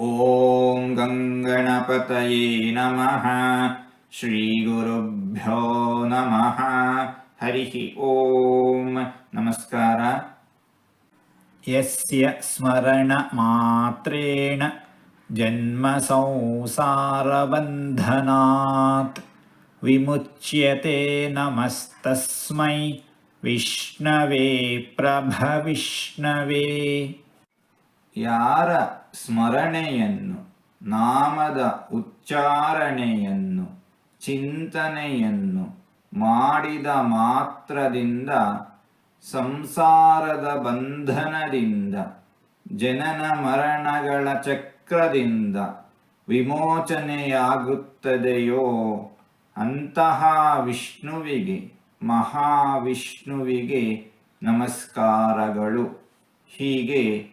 ॐ गङ्गणपतये नमः। श्रीगुरुभ्यो नमः। हरिः ॐ नमस्कार। यस्य स्मरणमात्रेण जन्मसंसारबन्धनात् विमुच्यते नमस्तस्मै विष्णवे प्रभविष्णवे। ಯಾರ ಸ್ಮರಣೆಯನ್ನು, ನಾಮದ ಉಚ್ಚಾರಣೆಯನ್ನು, ಚಿಂತನೆಯನ್ನು ಮಾಡಿದ ಮಾತ್ರದಿಂದ, ಸಂಸಾರದ ಬಂಧನದಿಂದ, ಜನನ ಮರಣಗಳ ಚಕ್ರದಿಂದ ವಿಮೋಚನೆಯಾಗುತ್ತದೆಯೋ ಅಂತಹ ವಿಷ್ಣುವಿಗೆ, ಮಹಾವಿಷ್ಣುವಿಗೆ ನಮಸ್ಕಾರಗಳು. ಹೀಗೆ